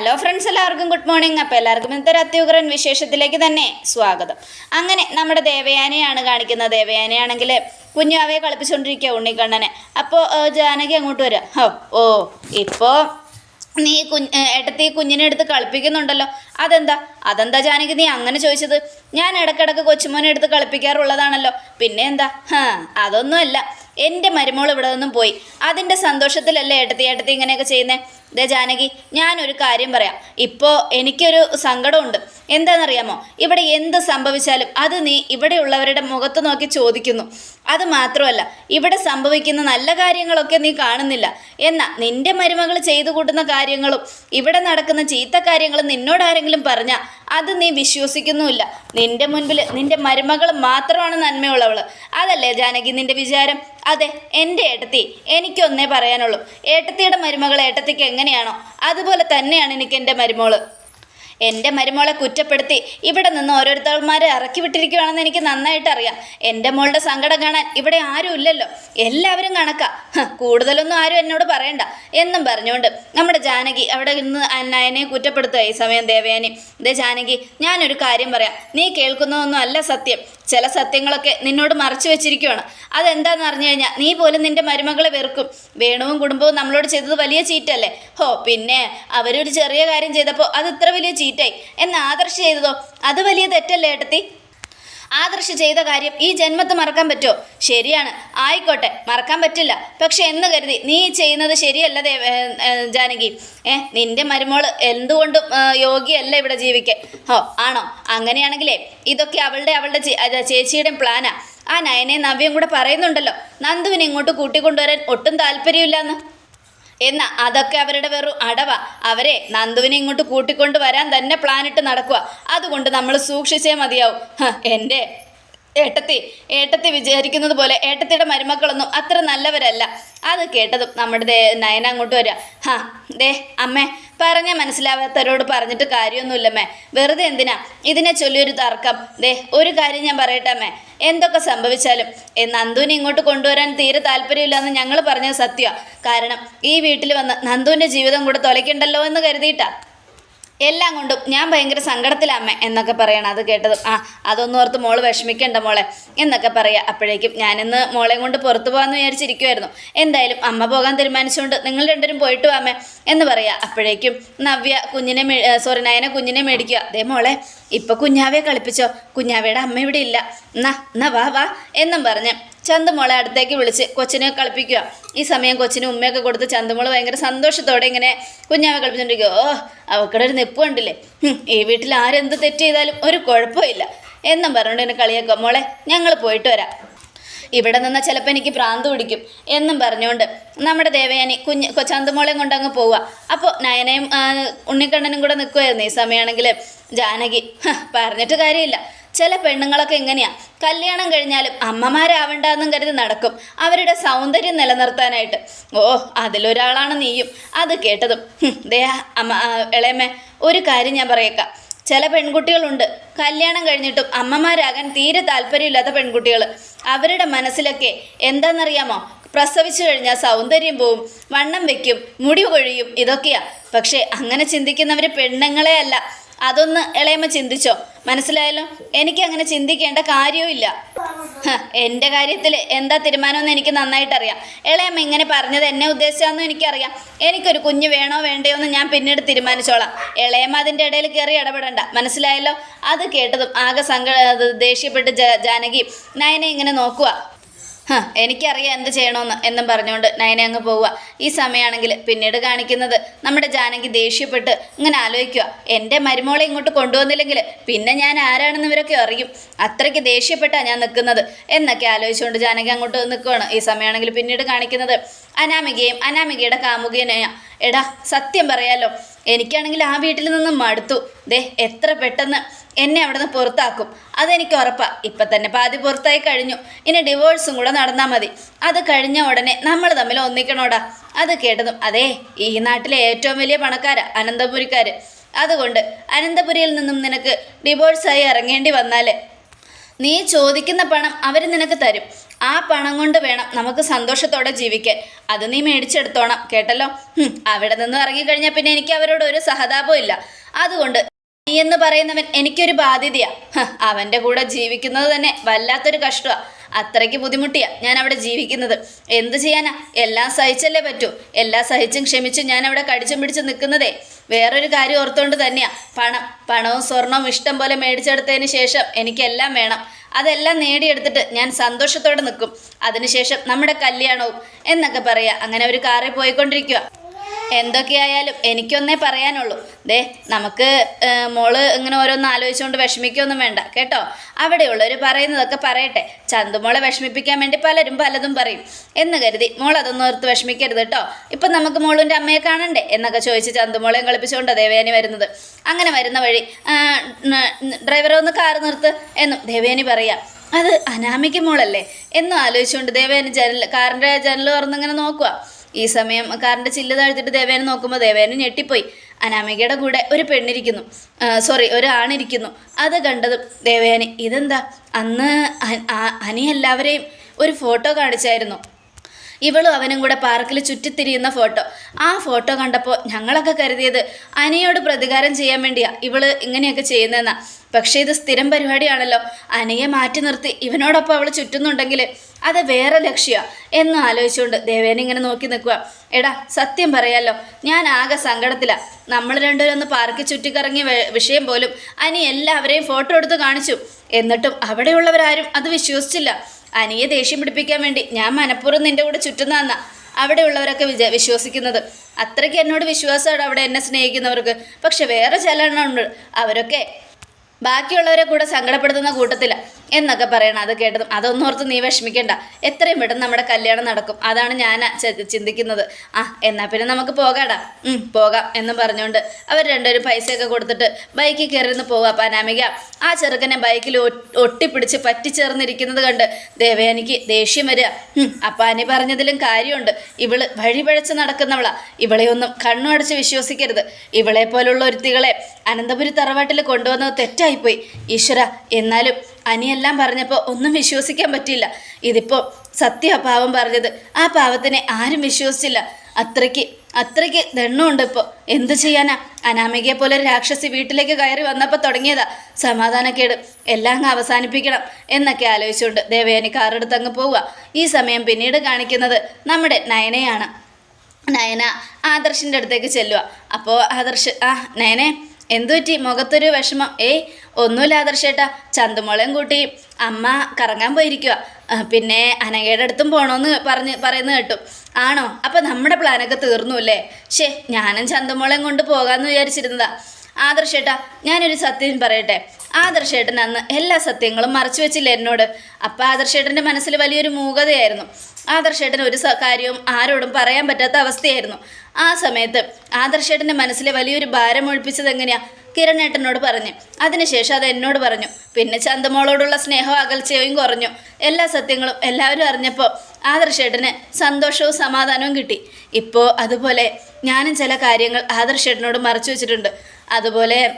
Hello friends എല്ലാവർക്കും good morning അപ്പോൾ എല്ലാവർക്കും ഇന്നത്തെ അത്യുഗ്രൻ വിശേഷത്തിലേക്ക് തന്നെ സ്വാഗതം. അങ്ങനെ നമ്മുടെ ദേവയാനയാണ് കാണിക്കുന്നത്. ദേവയാനയാണെങ്കിൽ കുഞ്ഞാവയെ കളിപ്പിച്ചുകൊണ്ടിരിക്കുക ഉണ്ണിക്കണ്ണനെ. അപ്പോൾ ജാനകി അങ്ങോട്ട് വരിക ഹോ ഓ ഇപ്പോൾ നീ കുഞ്ഞ് ഏട്ടത്തി കുഞ്ഞിനെ എടുത്ത് കളിപ്പിക്കുന്നുണ്ടല്ലോ. അതെന്താ? അതെന്താ ജാനകി നീ അങ്ങനെ ചോദിച്ചത്? ഞാൻ ഇടക്കിടക്ക് കൊച്ചുമോനെ എടുത്ത് കളിപ്പിക്കാറുള്ളതാണല്ലോ. പിന്നെ എന്താ? ഹാ അതൊന്നുമല്ല. എന്റെ മരുമോൾ ഇവിടെ നിന്നും പോയി. അതിന്റെ സന്തോഷത്തിലല്ലേ ഏട്ടത്തി ഏട്ടത്തി ഇങ്ങനെയൊക്കെ ചെയ്യുന്നത് ദേ ജാനകി ഞാനൊരു കാര്യം പറയാം. ഇപ്പോൾ എനിക്കൊരു സങ്കടമുണ്ട്. എന്താണെന്നറിയാമോ? ഇവിടെ എന്ത് സംഭവിച്ചാലും അത് നീ ഇവിടെയുള്ളവരുടെ മുഖത്ത് നോക്കി ചോദിക്കുന്നു. അത് മാത്രമല്ല ഇവിടെ സംഭവിക്കുന്ന നല്ല കാര്യങ്ങളൊക്കെ നീ കാണുന്നില്ല. എന്നാൽ നിന്റെ മരുമകൾ ചെയ്തു കൂട്ടുന്ന കാര്യങ്ങളും ഇവിടെ നടക്കുന്ന ചീത്ത കാര്യങ്ങളും നിന്നോട് ആരെങ്കിലും പറഞ്ഞാൽ അത് നീ വിശ്വസിക്കുന്നുമില്ല. നിന്റെ മുൻപിൽ നിന്റെ മരുമകൾ മാത്രമാണ് നന്മയുള്ളവൾ അതല്ലേ ജാനകി നിന്റെ വിചാരം? അതെ എന്റെ ഏട്ടത്തി. എനിക്കൊന്നേ പറയാനുള്ളൂ. ഏട്ടത്തിയുടെ മരുമകൾ ഏട്ടത്തിക്ക് എങ്ങനെയാണോ അതുപോലെ തന്നെയാണ് എനിക്ക് എന്റെ മരുമോൾ. എന്റെ മരുമോളെ കുറ്റപ്പെടുത്തി ഇവിടെ നിന്ന് ഓരോരുത്തർമാരെ ഇറക്കി വിട്ടിരിക്കുകയാണെന്ന് എനിക്ക് നന്നായിട്ട് അറിയാം എന്റെ മോളുടെ സങ്കടം കാണാൻ ഇവിടെ ആരും ഇല്ലല്ലോ. എല്ലാവരും കണക്കാ. കൂടുതലൊന്നും ആരും എന്നോട് പറയണ്ട. എന്നും പറഞ്ഞുകൊണ്ട് നമ്മുടെ ജാനകി അവിടെ നിന്ന് നയനെ കുറ്റപ്പെടുത്തുക ഈ സമയം ദേവയാനി. ദേ ജാനകി ഞാനൊരു കാര്യം പറയാം. നീ കേൾക്കുന്നതൊന്നും അല്ല സത്യം. ചില സത്യങ്ങളൊക്കെ നിന്നോട് മറച്ചു വെച്ചിരിക്കുകയാണ് അതെന്താണെന്ന് അറിഞ്ഞു കഴിഞ്ഞാൽ നീ പോലും നിന്റെ മരുമകളെ വെറുക്കും. വേണുവും കുടുംബവും നമ്മളോട് ചെയ്തത് വലിയ ചീറ്റല്ലേ? ഹോ പിന്നെ അവരൊരു ചെറിയ കാര്യം ചെയ്തപ്പോൾ അത് ഇത്ര വലിയ ചീറ്റായി. എന്ന് ആദർശ് ചെയ്തതോ? അത് വലിയ തെറ്റല്ലേ ഏട്ടത്തി? ആദർശ് ചെയ്ത കാര്യം ഈ ജന്മത്ത് മറക്കാൻ പറ്റുമോ? ശരിയാണ്. ആയിക്കോട്ടെ മറക്കാൻ പറ്റില്ല. പക്ഷെ എന്ന് കരുതി നീ ചെയ്യുന്നത് ശരിയല്ല ദേവ ജാനകി. ഏ നിന്റെ മരുമോൾ എന്തുകൊണ്ടും യോഗ്യല്ല ഇവിടെ ജീവിക്കാൻ. ഹോ ആണോ? അങ്ങനെയാണെങ്കിലേ ഇതൊക്കെ അവളുടെ അവളുടെ ചേച്ചിയുടെയും പ്ലാനാ. ആ നയനെ നവ്യം കൂടെ പറയുന്നുണ്ടല്ലോ നന്ദുവിനെ ഇങ്ങോട്ട് കൂട്ടിക്കൊണ്ടുവരാൻ ഒട്ടും താല്പര്യമില്ലെന്ന്. എന്നാ അതൊക്കെ അവരുടെ വെറും അടവ. അവരെ നന്ദുവിനെ ഇങ്ങോട്ട് കൂട്ടിക്കൊണ്ട് വരാൻ തന്നെ പ്ലാനിട്ട് നടക്കുക അതുകൊണ്ട് നമ്മൾ സൂക്ഷിച്ചേ മതിയാവും. എന്റെ ഏട്ടത്തി ഏട്ടത്തി വിചാരിക്കുന്നത് പോലെ ഏട്ടത്തിയുടെ മരുമക്കളൊന്നും അത്ര നല്ലവരല്ല. അത് കേട്ടതും നമ്മുടെ നയന അങ്ങോട്ട് വരിക. ഹാ ദേ അമ്മേ പറഞ്ഞാൽ മനസ്സിലാവാത്തവരോട് പറഞ്ഞിട്ട് കാര്യമൊന്നുമില്ലമ്മേ. വെറുതെ എന്തിനാ? ഇതിനെ ചൊല്ലിയൊരു തർക്കം. ദേ ഒരു കാര്യം ഞാൻ പറയട്ടെ അമ്മേ. എന്തൊക്കെ സംഭവിച്ചാലും നന്ദുവിനെ ഇങ്ങോട്ട് കൊണ്ടുവരാൻ തീരെ താല്പര്യമില്ലെന്ന് ഞങ്ങൾ പറഞ്ഞത് സത്യമാണ് കാരണം ഈ വീട്ടിൽ വന്ന് നന്ദുവിന്റെ ജീവിതം കൂടെ തൊലയ്ക്കണ്ടല്ലോ എന്ന് കരുതിയിട്ടാ. എല്ലാം കൊണ്ടും ഞാൻ ഭയങ്കര സങ്കടത്തിലമ്മ എന്നൊക്കെ പറയണം. അത് കേട്ടത് ആ അതൊന്നും ഓർത്ത് മോൾ വിഷമിക്കണ്ട മോളെ എന്നൊക്കെ പറയാം. അപ്പോഴേക്കും ഞാനിന്ന് മോളെ കൊണ്ട് പുറത്തു പോകാമെന്ന് വിചാരിച്ചിരിക്കുമായിരുന്നു എന്തായാലും അമ്മ പോകാൻ തീരുമാനിച്ചുകൊണ്ട് നിങ്ങൾ രണ്ടുപേരും പോയിട്ട് വാമേ എന്ന് പറയാം. അപ്പോഴേക്കും നവ്യ കുഞ്ഞിനെ സോറി നയന കുഞ്ഞിനെ മേടിക്കുക. അതേ മോളെ ഇപ്പം കുഞ്ഞാവയെ കളിപ്പിച്ചോ. കുഞ്ഞാവയുടെ അമ്മ ഇവിടെ ഇല്ല. എന്നാ എന്നാ വാ വാ എന്നും പറഞ്ഞ് ചന്തുമോളെ അടുത്തേക്ക് വിളിച്ച് കൊച്ചിനെ കളിപ്പിക്കുക. ഈ സമയം കൊച്ചിന് ഉമ്മയൊക്കെ കൊടുത്ത് ചന്തുമോൾ ഭയങ്കര സന്തോഷത്തോടെ ഇങ്ങനെ കുഞ്ഞാവെ കളിപ്പിച്ചോണ്ടിരിക്കുക ഓ അവക്കടെ ഒരു നിപ്പ് കണ്ടില്ലേ? ഈ വീട്ടിൽ ആരെന്ത് തെറ്റ് ചെയ്താലും ഒരു കുഴപ്പമില്ല. എന്നും പറഞ്ഞുകൊണ്ട് എന്നെ കളിയാക്കുക. മോളെ ഞങ്ങൾ പോയിട്ട് വരാം. ഇവിടെ നിന്നാൽ ചിലപ്പോൾ എനിക്ക് ഭ്രാന്ത് പിടിക്കും. എന്നും പറഞ്ഞുകൊണ്ട് നമ്മുടെ ദേവയാനി കുഞ്ഞ് ചന്തമോളെയും കൊണ്ട് അങ്ങ് പോവുക അപ്പോൾ നയനയും ഉണ്ണിക്കണ്ണനും കൂടെ നിൽക്കുമായിരുന്നു ഈ സമയമാണെങ്കിൽ ജാനകി പറഞ്ഞിട്ട് കാര്യമില്ല. ചില പെണ്ണുങ്ങളൊക്കെ എങ്ങനെയാ കല്യാണം കഴിഞ്ഞാലും അമ്മമാരാവണ്ടെന്നും കരുതി നടക്കും. അവരുടെ സൗന്ദര്യം നിലനിർത്താനായിട്ട്. ഓ അതിലൊരാളാണ് നീയും. അത് കേട്ടതും. ഹും, ദേ അമ്മ ഇളയമ്മേ ഒരു കാര്യം ഞാൻ പറയേക്കാം. ചില പെൺകുട്ടികളുണ്ട്. കല്യാണം കഴിഞ്ഞിട്ടും അമ്മമാരാകാൻ തീരെ താല്പര്യമില്ലാത്ത പെൺകുട്ടികൾ അവരുടെ മനസ്സിലൊക്കെ എന്താണെന്നറിയാമോ പ്രസവിച്ചു കഴിഞ്ഞാൽ സൗന്ദര്യം പോവും വണ്ണം വെക്കും മുടി കൊഴിയും ഇതൊക്കെയാ. പക്ഷേ അങ്ങനെ ചിന്തിക്കുന്നവർ പെണ്ണുങ്ങളെ അല്ല. അതൊന്ന് ഇളയമ്മ ചിന്തിച്ചോ? മനസ്സിലായല്ലോ? എനിക്ക് അങ്ങനെ ചിന്തിക്കേണ്ട കാര്യവുമില്ല. എന്റെ കാര്യത്തിൽ എന്താ തീരുമാനമെന്ന് എനിക്ക് നന്നായിട്ട് അറിയാം ഇളയമ്മ ഇങ്ങനെ പറഞ്ഞത് എന്നെ ഉദ്ദേശിച്ചാന്നും എനിക്കറിയാം. എനിക്കൊരു കുഞ്ഞ് വേണോ വേണ്ടയോ എന്ന് ഞാൻ പിന്നീട് തീരുമാനിച്ചോളാം. ഇളയമ്മ അതിന്റെ ഇടയിൽ കയറി ഇടപെടണ്ട. മനസ്സിലായല്ലോ? അത് കേട്ടതും ആകെ സങ്ക ദേഷ്യപ്പെട്ട് ജാനകി നയനെ ഇങ്ങനെ നോക്കുക എനിക്കറിയാം എന്ത് ചെയ്യണമെന്ന് എന്നും പറഞ്ഞുകൊണ്ട് നയനെ അങ്ങ് പോവുക. ഈ സമയമാണെങ്കിൽ പിന്നീട് കാണിക്കുന്നത് നമ്മുടെ ജാനകി ദേഷ്യപ്പെട്ട് ഇങ്ങനെ ആലോചിക്കുക. എന്റെ മരുമോളെ ഇങ്ങോട്ട് കൊണ്ടുവന്നില്ലെങ്കിൽ പിന്നെ ഞാൻ ആരാണെന്ന് ഇവരൊക്കെ അറിയും. അത്രയ്ക്ക് ദേഷ്യപ്പെട്ടാണ് ഞാൻ നിൽക്കുന്നത്. എന്നൊക്കെ ആലോചിച്ചുകൊണ്ട് ജാനകി അങ്ങോട്ട് നിൽക്കുകയാണ് ഈ സമയമാണെങ്കിൽ പിന്നീട് കാണിക്കുന്നത് അനാമികയും അനാമികയുടെ കാമുകനെയാ എടാ സത്യം പറയാലോ എനിക്കാണെങ്കിൽ ആ വീട്ടിൽ നിന്ന് മടുത്തു. ദേ എത്ര പെട്ടെന്ന് എന്നെ അവിടുന്ന് പുറത്താക്കും. അതെനിക്ക് ഉറപ്പാ. ഇപ്പം തന്നെ പാതി പുറത്തായി കഴിഞ്ഞു. ഇനി ഡിവോഴ്സും കൂടെ നടന്നാൽ മതി. അത് കഴിഞ്ഞ ഉടനെ നമ്മൾ തമ്മിൽ ഒന്നിക്കണോടാ. അത് കേട്ടതും അതെ ഈ നാട്ടിലെ ഏറ്റവും വലിയ പണക്കാരാ അനന്തപുരിക്കാർ അതുകൊണ്ട് അനന്തപുരിയിൽ നിന്നും നിനക്ക് ഡിവോഴ്സായി ഇറങ്ങേണ്ടി വന്നാൽ നീ ചോദിക്കുന്ന പണം അവർ നിനക്ക് തരും. ആ പണം കൊണ്ട് വേണം നമുക്ക് സന്തോഷത്തോടെ ജീവിക്കാൻ. അത് നീ മേടിച്ചെടുത്തോണം. കേട്ടല്ലോ? അവിടെ നിന്ന് ഇറങ്ങിക്കഴിഞ്ഞാൽ പിന്നെ എനിക്ക് അവരോട് ഒരു സഹതാപവും ഇല്ല. അതുകൊണ്ട് നീ എന്ന് പറയുന്നവൻ എനിക്കൊരു ബാധ്യതയാ. അവന്റെ കൂടെ ജീവിക്കുന്നത് തന്നെ വല്ലാത്തൊരു കഷ്ടമാ. അത്രയ്ക്ക് ബുദ്ധിമുട്ടിയാ ഞാൻ അവിടെ ജീവിക്കുന്നത്. എന്ത് ചെയ്യാനാ? എല്ലാം സഹിച്ചല്ലേ പറ്റൂ. എല്ലാം സഹിച്ചും ക്ഷമിച്ചും ഞാൻ അവിടെ കടിച്ചും പിടിച്ചും നിൽക്കുന്നതേ. വേറൊരു കാര്യം ഓർത്തുകൊണ്ട് തന്നെയാ. പണം പണവും സ്വർണവും ഇഷ്ടം പോലെ മേടിച്ചെടുത്തതിന് ശേഷം എനിക്കെല്ലാം വേണം. അതെല്ലാം നേടിയെടുത്തിട്ട് ഞാൻ സന്തോഷത്തോടെ നിൽക്കും. അതിനുശേഷം നമ്മുടെ കല്യാണവും എന്നൊക്കെ പറയാ. അങ്ങനെ ഒരു കാറിൽ പോയിക്കൊണ്ടിരിക്കുക എന്തൊക്കെയായാലും എനിക്കൊന്നേ പറയാനുള്ളൂ. ദേ നമുക്ക് മോൾ ഇങ്ങനെ ഓരോന്ന് ആലോചിച്ചുകൊണ്ട് വിഷമിക്കൊന്നും വേണ്ട കേട്ടോ? അവിടെയുള്ളവർ പറയുന്നതൊക്കെ പറയട്ടെ. ചന്തുമോളെ വിഷമിപ്പിക്കാൻ വേണ്ടി പലരും പലതും പറയും. എന്ന് കരുതി മോൾ അതൊന്നും ഓർത്ത് വിഷമിക്കരുത് കേട്ടോ. ഇപ്പം നമുക്ക് മോളിന്റെ അമ്മയെ കാണണ്ടേ? എന്നൊക്കെ ചോദിച്ച് ചന്തുമോളെയും കളിപ്പിച്ചുകൊണ്ട് ദേവേനി വരുന്നത്. അങ്ങനെ വരുന്ന വഴി ഡ്രൈവറെ ഒന്ന് കാറ് നിർത്ത് എന്നും ദേവേനി പറയാം അത് അനാമിക്ക് മോളല്ലേ? എന്നും ആലോചിച്ചുകൊണ്ട് ദേവേനി ജനൽ കാറിന്റെ ജനൽ തുറന്നിങ്ങനെ നോക്കുക ഈ സമയം കാറിന്റെ ചില്ല് താഴ്ത്തിട്ട് ദേവേനെ നോക്കുമ്പോൾ ദേവേനെ ഞെട്ടിപ്പോയി. അനാമികയുടെ കൂടെ ഒരു പെണ്ണിരിക്കുന്നു. സോറി ഒരു ആണിരിക്കുന്നു. അത് കണ്ടതും ദേവേനെ ഇതെന്താ? അന്ന് അനി എല്ലാവരെയും ഒരു ഫോട്ടോ കാണിച്ചായിരുന്നു. ഇവളും അവനും കൂടെ പാർക്കിൽ ചുറ്റിത്തിരിയുന്ന ഫോട്ടോ. ആ ഫോട്ടോ കണ്ടപ്പോൾ ഞങ്ങളൊക്കെ കരുതിയത് അനിയോട് പ്രതികാരം ചെയ്യാൻ വേണ്ടിയാ ഇവൾ ഇങ്ങനെയൊക്കെ ചെയ്യുന്നതെന്നാ. പക്ഷേ ഇത് സ്ഥിരം പരിപാടിയാണല്ലോ. അനിയെ മാറ്റി നിർത്തി. ഇവനോടൊപ്പം അവൾ ചുറ്റുന്നുണ്ടെങ്കിൽ അത് വേറെ ലക്ഷ്യമാണ് എന്ന് ആലോചിച്ചുകൊണ്ട് ദേവേനെ ഇങ്ങനെ നോക്കി നിൽക്കുക. എടാ സത്യം പറയാലോ ഞാൻ ആകെ സങ്കടത്തിലാണ് നമ്മൾ രണ്ടുപേരും ഒന്ന് പാർക്കിൽ ചുറ്റിക്കറങ്ങിയ വിഷയം പോലും അനി എല്ലാവരെയും ഫോട്ടോ എടുത്ത് കാണിച്ചു. എന്നിട്ടും അവിടെയുള്ളവരാരും അത് വിശ്വസിച്ചില്ല. അനിയെ ദേഷ്യം പിടിപ്പിക്കാൻ വേണ്ടി ഞാൻ മനഃപൂർവം നിന്റെ കൂടെ ചുറ്റുന്നതെന്നാ അവിടെയുള്ളവരൊക്കെ വിച വിശ്വസിക്കുന്നത്. അത്രയ്ക്ക് എന്നോട് വിശ്വാസമാണ് അവിടെ എന്നെ സ്നേഹിക്കുന്നവർക്ക്. പക്ഷെ വേറെ ചില അവരൊക്കെ ബാക്കിയുള്ളവരെ കൂടെ സങ്കടപ്പെടുത്തുന്ന കൂട്ടത്തില. എന്നൊക്കെ പറയണം. അത് കേട്ടതും അതൊന്നും ഓർത്ത് നീ വിഷമിക്കണ്ട. എത്രയും പെട്ടെന്ന് നമ്മുടെ കല്യാണം നടക്കും. അതാണ് ഞാൻ ചിന്തിക്കുന്നത്. ആ എന്നാൽ പിന്നെ നമുക്ക് പോകാടാ. പോകാം എന്ന് പറഞ്ഞുകൊണ്ട് അവർ രണ്ടുപേരും പൈസയൊക്കെ കൊടുത്തിട്ട് ബൈക്കിൽ കയറിന്ന് പോവുക പനാമിക. ആ ചെറുക്കനെ ബൈക്കിൽ ഒട്ടിപ്പിടിച്ച് പറ്റിച്ചേർന്നിരിക്കുന്നത് കണ്ട് ദേവയാനിക്ക് ദേഷ്യം വരിക അപ്പാനി പറഞ്ഞതിലും കാര്യമുണ്ട്. ഇവൾ വഴിപഴച്ച് നടക്കുന്നവളാ. ഇവളെ ഒന്നും കണ്ണു അടച്ച് വിശ്വസിക്കരുത്. ഇവളെ പോലുള്ള ഒരുത്തികളെ അനന്തപുരി തറവാട്ടിൽ കൊണ്ടുവന്നത് തെറ്റായിപ്പോയി. ഈശ്വര എന്നാലും അനിയെല്ലാം പറഞ്ഞപ്പോൾ ഒന്നും വിശ്വസിക്കാൻ പറ്റില്ല ഇതിപ്പോൾ സത്യ പാവം പറഞ്ഞത് ആ പാവത്തിനെ ആരും വിശ്വസിച്ചില്ല. അത്രയ്ക്ക് അത്രയ്ക്ക് ദണ്ണമുണ്ട് ഇപ്പോൾ എന്തു ചെയ്യാനാ? അനാമികയെ പോലെ രാക്ഷസി വീട്ടിലേക്ക് കയറി വന്നപ്പോൾ തുടങ്ങിയതാ. സമാധാനക്കേട്. എല്ലാം അങ്ങ് അവസാനിപ്പിക്കണം എന്നൊക്കെ ആലോചിച്ചുകൊണ്ട് ദേവയാനി കാറെടുത്ത് അങ്ങ് പോവുക. ഈ സമയം പിന്നീട് കാണിക്കുന്നത് നമ്മുടെ നയനയാണ്. നയന ആദർശിന്റെ അടുത്തേക്ക് ചെല്ലുക അപ്പോൾ ആദർശ് ആ നയനെ എന്തു പറ്റി മുഖത്തൊരു വിഷമം. ഏയ് ഒന്നുമില്ല ആദർശേട്ടാ ചന്തുമോളെയും കൂട്ടി അമ്മ കറങ്ങാൻ പോയിരിക്കുക പിന്നെ അനഘയുടെ അടുത്തും പോകണമെന്ന് പറഞ്ഞ് പറയുന്നത് കേട്ടു. ആണോ? അപ്പം നമ്മുടെ പ്ലാനൊക്കെ തീർന്നു അല്ലേ? ഷേ ഞാനും ചന്തുമോളെയും കൊണ്ട് പോകാമെന്ന് വിചാരിച്ചിരുന്നതാ. ആദർശേട്ടാ ഞാനൊരു സത്യം പറയട്ടെ. ആദർശേട്ടൻ അന്ന് എല്ലാ സത്യങ്ങളും മറച്ചു വെച്ചില്ല എന്നോട്? അപ്പം ആദർശേട്ടന്റെ മനസ്സിൽ വലിയൊരു മൂകതയായിരുന്നു. ആദർശേട്ടൻ ഒരു കാര്യവും ആരോടും പറയാൻ പറ്റാത്ത അവസ്ഥയായിരുന്നു. ആ സമയത്ത് ആദർശേട്ടന്റെ മനസ്സിൽ വലിയൊരു ഭാരം ഒഴിപ്പിച്ചത് എങ്ങനെയാ? കിരണേട്ടനോട് പറഞ്ഞു. അതിനുശേഷം അത് എന്നോട് പറഞ്ഞു. പിന്നെ ചന്തമോളോടുള്ള സ്നേഹവും അകൽച്ചയും കുറഞ്ഞു. എല്ലാ സത്യങ്ങളും എല്ലാവരും അറിഞ്ഞപ്പോൾ ആദർശേട്ടന് സന്തോഷവും സമാധാനവും കിട്ടി. ഇപ്പോൾ അതുപോലെ ഞാനും ചില കാര്യങ്ങൾ ആദർശേട്ടനോട് മറച്ചു വെച്ചിട്ടുണ്ട്. അതുപോലെ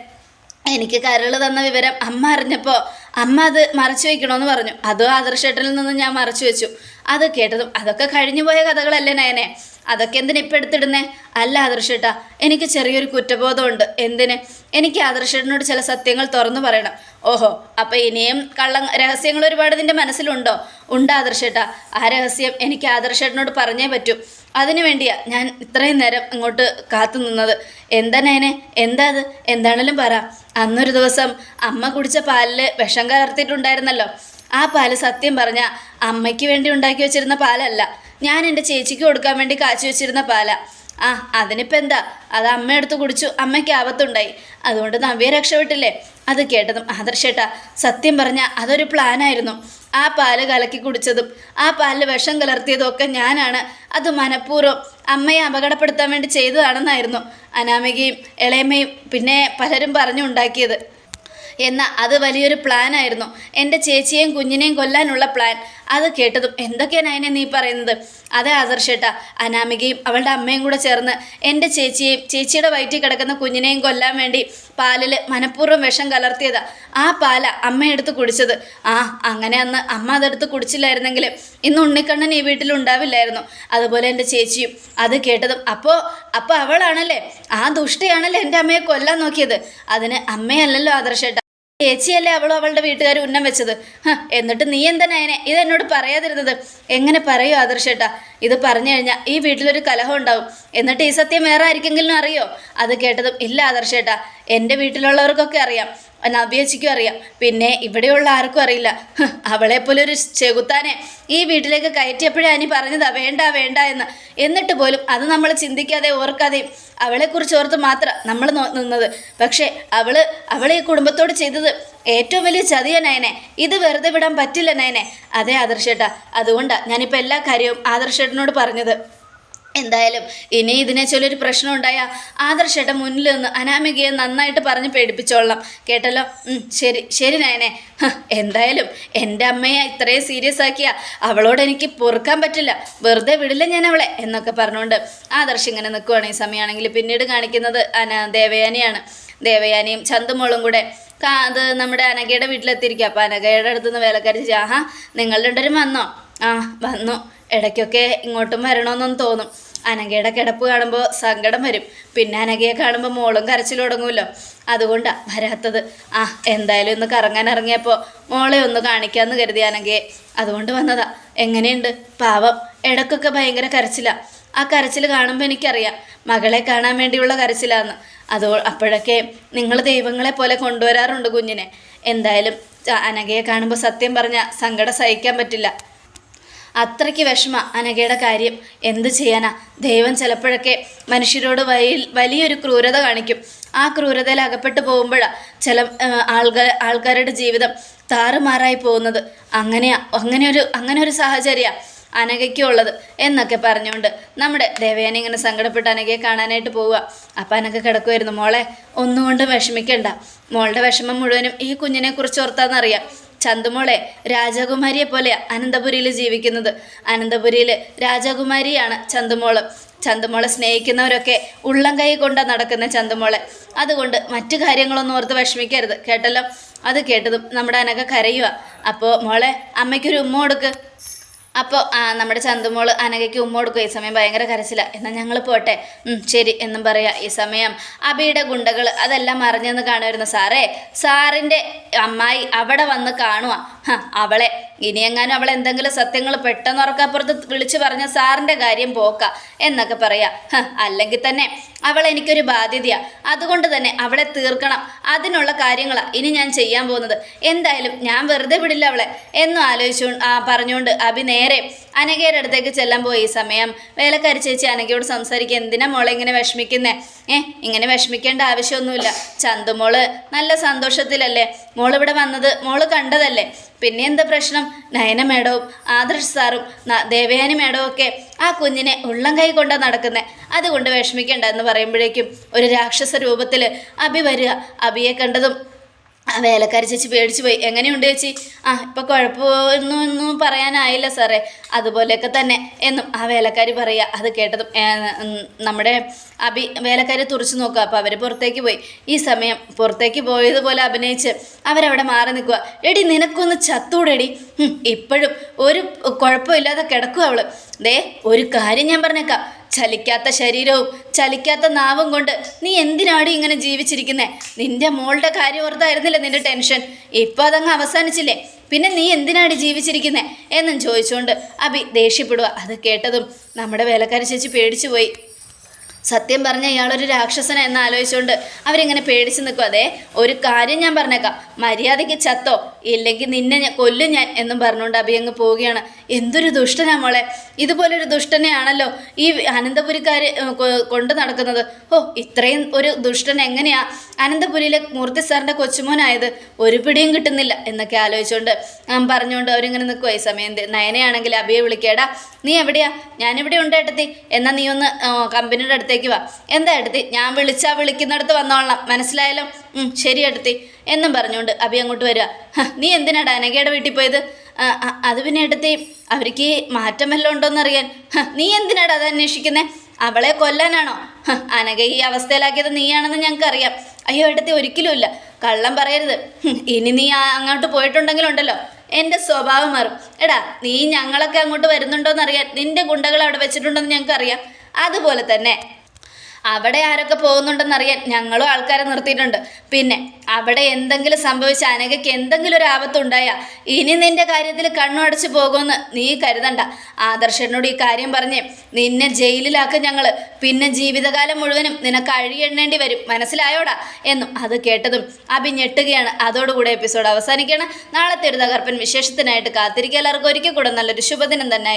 എനിക്ക് കരൾ തന്ന വിവരം അമ്മ അറിഞ്ഞപ്പോൾ അമ്മ അത് മറച്ചു വെക്കണമെന്ന് പറഞ്ഞു. അതും ആദർശേട്ടനിൽ നിന്ന് ഞാൻ മറച്ചു വെച്ചു. അത് കേട്ടതും അതൊക്കെ കഴിഞ്ഞു പോയ കഥകളല്ലേ നയനെ? അതൊക്കെ എന്തിനാ ഇപ്പം എടുത്തിടുന്നേ? അല്ല ആദർശേട്ടാ എനിക്ക് ചെറിയൊരു കുറ്റബോധമുണ്ട്. എന്തിന്? എനിക്ക് ആദർശേട്ടനോട് ചില സത്യങ്ങൾ തുറന്നു പറയണം. ഓഹോ അപ്പം ഇനിയും കള്ള രഹസ്യങ്ങൾ ഒരുപാട് നിന്റെ മനസ്സിലുണ്ടോ? ഉണ്ട് ആദർശേട്ടാ. ആ രഹസ്യം എനിക്ക് ആദർശേട്ടനോട് പറഞ്ഞേ പറ്റൂ. അതിനു വേണ്ടിയാ ഞാൻ ഇത്രയും നേരം ഇങ്ങോട്ട് കാത്തു നിന്നത്. എന്താ നേനെ എന്താ അത്? എന്താണേലും പറ. അന്നൊരു ദിവസം അമ്മ കുടിച്ച പാലിൽ വിഷം കലർത്തിയിട്ടുണ്ടായിരുന്നല്ലോ. ആ പാൽ സത്യം പറഞ്ഞ അമ്മയ്ക്ക് വേണ്ടി ഉണ്ടാക്കി വെച്ചിരുന്ന പാലല്ല. ഞാൻ എന്റെ ചേച്ചിക്ക് കൊടുക്കാൻ വേണ്ടി കാച്ചി വെച്ചിരുന്ന പാലാ. ആ അതിനിപ്പോൾ എന്താ? അത് അമ്മ എടുത്ത് കുടിച്ചു. അമ്മയ്ക്ക് ആപത്തുണ്ടായി. അതുകൊണ്ട് നവ്യ രക്ഷപ്പെട്ടില്ലേ? അത് കേട്ടതും ആദർശേട്ടാ സത്യം പറഞ്ഞാൽ അതൊരു പ്ലാനായിരുന്നു ആ പാൽ കലക്കി കുടിച്ചതും ആ പാലിൽ വിഷം കലർത്തിയതും ഒക്കെ ഞാനാണ്. അത് മനഃപൂർവം അമ്മയെ അപകടപ്പെടുത്താൻ വേണ്ടി ചെയ്തതാണെന്നായിരുന്നു അനാമികയും ഇളയമ്മയും പിന്നെ പലരും പറഞ്ഞുണ്ടാക്കിയത്. എന്നാൽ അത് വലിയൊരു പ്ലാനായിരുന്നു എന്റെ ചേച്ചിയെയും കുഞ്ഞിനെയും കൊല്ലാനുള്ള പ്ലാൻ അത് കേട്ടതും എന്തൊക്കെയാണ് അതിനെ നീ പറയുന്നത്? അതെ ആദർശേട്ട. അനാമികയും അവളുടെ അമ്മയും കൂടെ ചേർന്ന് എന്റെ ചേച്ചിയെയും ചേച്ചിയുടെ വയറ്റിൽ കിടക്കുന്ന കുഞ്ഞിനെയും കൊല്ലാൻ വേണ്ടി പാലിൽ മനഃപൂർവം വിഷം കലർത്തിയതാ. ആ പാല അമ്മ എടുത്ത് കുടിച്ചത്. ആ അങ്ങനെ അന്ന് അമ്മ അതെടുത്ത് കുടിച്ചില്ലായിരുന്നെങ്കിൽ ഇന്ന് ഉണ്ണിക്കണ്ണൻ ഈ വീട്ടിൽ ഉണ്ടാവില്ലായിരുന്നു. അതുപോലെ എന്റെ ചേച്ചിയും. അത് കേട്ടതും അപ്പോൾ അപ്പോൾ അവളാണല്ലേ? ആ ദുഷ്ടയാണല്ലേ എന്റെ അമ്മയെ കൊല്ലാൻ നോക്കിയത്? അതിന് അമ്മയല്ലല്ലോ ആദർശേട്ട. ചേച്ചിയല്ലേ അവളും അവളുടെ വീട്ടുകാർ ഉന്നം വെച്ചത്? എന്നിട്ട് നീ എന്താ നയനെ? ഇത് എന്നോട് പറയാതിരുന്നത്. എങ്ങനെ പറയൂ ആദർശേട്ടാ ഇത് പറഞ്ഞു കഴിഞ്ഞാൽ ഈ വീട്ടിലൊരു കലഹം ഉണ്ടാവും. എന്നിട്ട് ഈ സത്യം വേറെ ആർക്കെങ്കിലും അറിയോ? അത് കേട്ടതും ഇല്ല ആദർശേട്ടാ എന്റെ വീട്ടിലുള്ളവർക്കൊക്കെ അറിയാം. നവ്യച്ചിക്കും അറിയാം. പിന്നെ ഇവിടെയുള്ള ആർക്കും അറിയില്ല. അവളെ അവളെപ്പോലെ ഒരു ചെകുത്താനെ ഈ വീട്ടിലേക്ക് കയറ്റിയപ്പോഴേ അനി പറഞ്ഞതാ വേണ്ട വേണ്ട എന്ന്. എന്നിട്ട് പോലും അത് നമ്മൾ ചിന്തിക്കാതെ ഓർക്കാതെ അവളെക്കുറിച്ച് ഓർത്ത് മാത്രം നമ്മൾ നിന്നത്. പക്ഷേ അവൾ അവളെ ഈ കുടുംബത്തോട് ചെയ്തത് ഏറ്റവും വലിയ ചതിയ നയനെ. ഇത് വെറുതെ വിടാൻ പറ്റില്ല നയനെ. അതെ ആദർശേട്ടാ. അതുകൊണ്ടാണ് ഞാനിപ്പോൾ എല്ലാ കാര്യവും ആദർശേട്ടനോട് പറഞ്ഞത്. എന്തായാലും ഇനി ഇതിനെ ചൊല്ലൊരു പ്രശ്നം ഉണ്ടായാൽ ആദർശേട്ടൻ മുന്നിൽ നിന്ന് അനാമികയെ നന്നായിട്ട് പറഞ്ഞ് പേടിപ്പിച്ചോളാം കേട്ടല്ലോ? ശരി ശരി നയനെ. എന്തായാലും എന്റെ അമ്മയെ ഇത്രയും സീരിയസ് ആക്കിയ അവളോട് എനിക്ക് പൊറുക്കാൻ പറ്റില്ല. വെറുതെ വിടില്ല ഞാൻ അവളെ എന്നൊക്കെ പറഞ്ഞുകൊണ്ട് ആദർശ് ഇങ്ങനെ നിൽക്കുവാണ് ഈ സമയമാണെങ്കിൽ പിന്നീട് കാണിക്കുന്നത് അന ദേവയാനിയാണ്. ദേവയാനിയും ചന്തുമോളും കൂടെ അത് നമ്മുടെ അനഘയുടെ വീട്ടിലെത്തിയിരിക്കുക അപ്പോൾ അനഘയുടെ അടുത്തുനിന്ന് വേലക്കാരി ആഹാ നിങ്ങളുടെ രണ്ടുപേരും വന്നോ? ആ വന്നു. ഇടയ്ക്കൊക്കെ ഇങ്ങോട്ടും വരണമെന്നൊന്നും തോന്നും. അനഘയുടെ കിടപ്പ് കാണുമ്പോൾ സങ്കടം വരും. പിന്നെ അനഘയെ കാണുമ്പോൾ മോളും കരച്ചിൽ തുടങ്ങുമല്ലോ. അതുകൊണ്ടാണ് വരാത്തത്. ആ എന്തായാലും ഒന്ന് കറങ്ങാൻ ഇറങ്ങിയപ്പോൾ മോളെ ഒന്ന് കാണിക്കാമെന്ന് കരുതി അനഘയെ. അതുകൊണ്ട് വന്നതാ. എങ്ങനെയുണ്ട്? പാവം. ഇടക്കൊക്കെ ഭയങ്കര കരച്ചിലാണ് ആ കരച്ചിൽ കാണുമ്പോൾ എനിക്കറിയാം. മകളെ കാണാൻ വേണ്ടിയുള്ള കരച്ചിലാന്ന്. അതോ അപ്പോഴൊക്കെ നിങ്ങൾ ദൈവങ്ങളെ പോലെ കൊണ്ടുവരാറുണ്ട് കുഞ്ഞിനെ. എന്തായാലും അനഘയെ കാണുമ്പോൾ സത്യം പറഞ്ഞാൽ സങ്കടം സഹിക്കാൻ പറ്റില്ല. അത്രയ്ക്ക് വിഷമ അനഘയുടെ കാര്യം. എന്ത് ചെയ്യാനാ? ദൈവം ചിലപ്പോഴൊക്കെ മനുഷ്യരോട് വലിയ വലിയൊരു ക്രൂരത കാണിക്കും. ആ ക്രൂരതയിൽ അകപ്പെട്ടു പോകുമ്പോഴാണ് ചില ആൾക്കാർ ആൾക്കാരുടെ ജീവിതം താറുമാറായി പോകുന്നത്. അങ്ങനെയാ അങ്ങനെ ഒരു അങ്ങനെ ഒരു സാഹചര്യമാണ് അനഘയ്ക്കുള്ളത് എന്നൊക്കെ പറഞ്ഞുകൊണ്ട് നമ്മുടെ ദേവയാനി ഇങ്ങനെ സങ്കടപ്പെട്ട് അനഘയെ കാണാനായിട്ട് പോവുക. അപ്പം അനഘ കിടക്കുമായിരുന്നു മോളെ ഒന്നുകൊണ്ടും വിഷമിക്കണ്ട. മോളുടെ വിഷമം മുഴുവനും ഈ കുഞ്ഞിനെ കുറിച്ച് ഓർത്താന്നറിയാം. ചന്തുമോളെ രാജകുമാരിയെ പോലെ അനന്തപുരിയിൽ ജീവിക്കുന്നത്. അനന്തപുരിയിൽ രാജകുമാരിയാണ് ചന്തുമോൾ. ചന്തുമോളെ സ്നേഹിക്കുന്നവരൊക്കെ ഉള്ളം കൈ കൊണ്ടാണ് നടക്കുന്ന ചന്തുമോളെ. അതുകൊണ്ട് മറ്റു കാര്യങ്ങളൊന്നും ഓർത്ത് വിഷമിക്കരുത്. കേട്ടല്ലോ? അത് കേട്ടതും നമ്മുടെ അനക കരയുക അപ്പോൾ മോളെ അമ്മയ്ക്കൊരു ഉമ്മ കൊടുക്ക്. അപ്പോൾ നമ്മുടെ ചന്തുമോൾ അനഘയ്ക്ക് ഉമ്മ കൊടുക്കും. ഈ സമയം ഭയങ്കര കരച്ചില്ല എന്നാൽ ഞങ്ങൾ പോട്ടെ. ശരി എന്നും പറയാം. ഈ സമയം അബിയുടെ ഗുണ്ടകൾ അതെല്ലാം മറിഞ്ഞെന്ന് കാണുമായിരുന്നു സാറേ. സാറിന്റെ അമ്മായി അവിടെ വന്ന് കാണുക ഹ, അവളെ. ഇനിയെങ്ങാനും അവൾ എന്തെങ്കിലും സത്യങ്ങൾ പെട്ടെന്ന് ഉറക്കപ്പുറത്ത് വിളിച്ചു പറഞ്ഞ സാറിന്റെ കാര്യം പോക്ക എന്നൊക്കെ പറയാം. അല്ലെങ്കിൽ തന്നെ അവൾ എനിക്കൊരു ബാധ്യതയാണ് അതുകൊണ്ട് തന്നെ അവളെ തീർക്കണം. അതിനുള്ള കാര്യങ്ങളാണ് ഇനി ഞാൻ ചെയ്യാൻ പോകുന്നത്. എന്തായാലും ഞാൻ വെറുതെ വിടില്ല അവളെ. എന്നും ആലോചിച്ചു പറഞ്ഞുകൊണ്ട് അഭി നേരെ അനഘയുടെ അടുത്തേക്ക് ചെല്ലാൻ പോയി. ഈ സമയം വേലക്കാരി ചേച്ചി അനഘയോട് സംസാരിക്കുക എന്തിനാ മോളെ ഇങ്ങനെ വിഷമിക്കുന്നേ? ഏ ഇങ്ങനെ വിഷമിക്കേണ്ട ആവശ്യമൊന്നുമില്ല. ചന്തുമോൾ നല്ല സന്തോഷത്തിലല്ലേ? മോളിവിടെ വന്നത് മോൾ കണ്ടതല്ലേ? പിന്നെ എന്താ പ്രശ്നം? നയന മേഡവും ആദർശ് സാറും ദേവയാനി മേഡവും ഒക്കെ ആ കുഞ്ഞിനെ ഉള്ളം കൈ കൊണ്ടാണ് നടക്കുന്നത് അതുകൊണ്ട് വിഷമിക്കേണ്ട എന്ന് പറയുമ്പോഴേക്കും ഒരു രാക്ഷസ രൂപത്തിൽ അഭി വരിക. അഭിയെ കണ്ടതും ആ വേലക്കാരി ചേച്ചി പേടിച്ചു പോയി. എങ്ങനെയുണ്ട് ചേച്ചി? ആ ഇപ്പം കുഴപ്പമൊന്നും ഒന്നും പറയാനായില്ല സാറേ. അതുപോലെയൊക്കെ തന്നെ എന്നും ആ വേലക്കാരി പറയുക അത് കേട്ടതും നമ്മുടെ അഭി വേലക്കാരി തുറച്ചു നോക്കുക. അപ്പോൾ അവർ പുറത്തേക്ക് പോയി. ഈ സമയം പുറത്തേക്ക് പോയതുപോലെ അഭിനയിച്ച് അവരവിടെ മാറി നിൽക്കുക. എടി നിനക്കൊന്ന് ചത്തൂടെടി. ഇപ്പോഴും ഒരു കുഴപ്പമില്ലാതെ കിടക്കുക അവൾ ദേ ഒരു കാര്യം ഞാൻ പറഞ്ഞേക്കാം. ചലിക്കാത്ത ശരീരവും ചലിക്കാത്ത നാവും കൊണ്ട് നീ എന്തിനാടി ഇങ്ങനെ ജീവിച്ചിരിക്കുന്നേ? നിന്റെ മോളുടെ കാര്യം ഓർത്തായിരുന്നില്ല നിന്റെ ടെൻഷൻ? ഇപ്പോൾ അതങ്ങ് അവസാനിച്ചില്ലേ? പിന്നെ നീ എന്തിനാണ് ജീവിച്ചിരിക്കുന്നത് എന്നും ചോദിച്ചുകൊണ്ട് അഭി ദേഷ്യപ്പെടുക അത് കേട്ടതും നമ്മുടെ വേലക്കാരി ചേച്ചി പേടിച്ചു പോയി. സത്യം പറഞ്ഞ ഇയാളൊരു രാക്ഷസന എന്ന് ആലോചിച്ചുകൊണ്ട് അവരിങ്ങനെ പേടിച്ച് നിൽക്കും അതെ ഒരു കാര്യം ഞാൻ പറഞ്ഞേക്കാം. മര്യാദയ്ക്ക് ചത്തോ ഇല്ലെങ്കിൽ നിന്നെ ഞാൻ കൊല്ലും ഞാൻ എന്നും പറഞ്ഞുകൊണ്ട് അഭി അങ്ങ് പോവുകയാണ്. എന്തൊരു ദുഷ്ടനാ മോളെ. ഇതുപോലൊരു ദുഷ്ടനെയാണല്ലോ ഈ അനന്തപുരിക്കാർ കൊണ്ടു നടക്കുന്നത്. ഓ ഇത്രയും ഒരു ദുഷ്ടൻ എങ്ങനെയാ? അനന്തപുരിയിലെ മൂർത്തി സാറിന്റെ കൊച്ചുമോനായത് ഒരു പിടിയും കിട്ടുന്നില്ല എന്നൊക്കെ ആലോചിച്ചുകൊണ്ട് പറഞ്ഞുകൊണ്ട് അവരിങ്ങനെ നിൽക്കുക ഈ സമയം നയനയാണെങ്കിൽ അഭിയെ വിളിക്കേടാ. നീ എവിടെയാ? ഞാനിവിടെ ഉണ്ട് ഏട്ടത്തി. എന്നാൽ നീ ഒന്ന് കമ്പനിയുടെ അടുത്തേക്ക് വാ. എന്താ ഏട്ടത്തി? ഞാൻ വിളിച്ചാൽ വിളിക്കുന്നിടത്ത് വന്നോളാം. മനസ്സിലായല്ലോ? ഉം, ശരി അടുത്തി. എന്നും പറഞ്ഞുകൊണ്ട് അഭി അങ്ങോട്ട് വരിക. നീ എന്തിനാടാ അനഘയുടെ വീട്ടിൽ പോയത്? അത് പിന്നെ എടുത്തി അവർക്ക് മാറ്റം വല്ലതും ഹ, നീ എന്തിനാടാ അത് അന്വേഷിക്കുന്നേ? അവളെ കൊല്ലാനാണോ? അനഘ ഈ അവസ്ഥയിലാക്കിയത് നീയാണെന്ന് ഞങ്ങൾക്ക് അറിയാം അയ്യോ എടുത്തി ഒരിക്കലുമില്ല കള്ളം പറയരുത്. ഇനി നീ അങ്ങോട്ട് പോയിട്ടുണ്ടെങ്കിലുണ്ടല്ലോ എന്റെ സ്വഭാവം മാറും. എടാ നീ ഞങ്ങളൊക്കെ അങ്ങോട്ട് വരുന്നുണ്ടോയെന്നറിയാൻ നിന്റെ ഗുണ്ടകൾ അവിടെ വെച്ചിട്ടുണ്ടെന്ന് ഞങ്ങൾക്കറിയാം. അതുപോലെ തന്നെ അവിടെ ആരൊക്കെ പോകുന്നുണ്ടെന്നറിയാൻ ഞങ്ങളും ആൾക്കാരെ നിർത്തിയിട്ടുണ്ട്. പിന്നെ അവിടെ എന്തെങ്കിലും സംഭവിച്ച അനഘയ്ക്ക് എന്തെങ്കിലും ഒരു ആപത്തുണ്ടായാൽ ഇനി നിന്റെ കാര്യത്തിൽ കണ്ണുടച്ച് പോകുമെന്ന് നീ കരുതണ്ട. ആദർശനോട് ഈ കാര്യം പറഞ്ഞ് നിന്നെ ജയിലിലാക്കും ഞങ്ങൾ പിന്നെ ജീവിതകാലം മുഴുവനും നിനക്ക് അഴിയെണ്ണേണ്ടി വരും. മനസ്സിലായോടാ? എന്നും അത് കേട്ടതും അഭി ഞെട്ടുകയാണ്. അതോടുകൂടെ എപ്പിസോഡ് അവസാനിക്കുകയാണ്. നാളത്തെ ഒരു തകർപ്പൻ വിശേഷത്തിനായിട്ട് കാത്തിരിക്കുക. എല്ലാവർക്കും ഒരിക്കൽ കൂടെ നല്ലൊരു ശുഭദിനം തന്നെ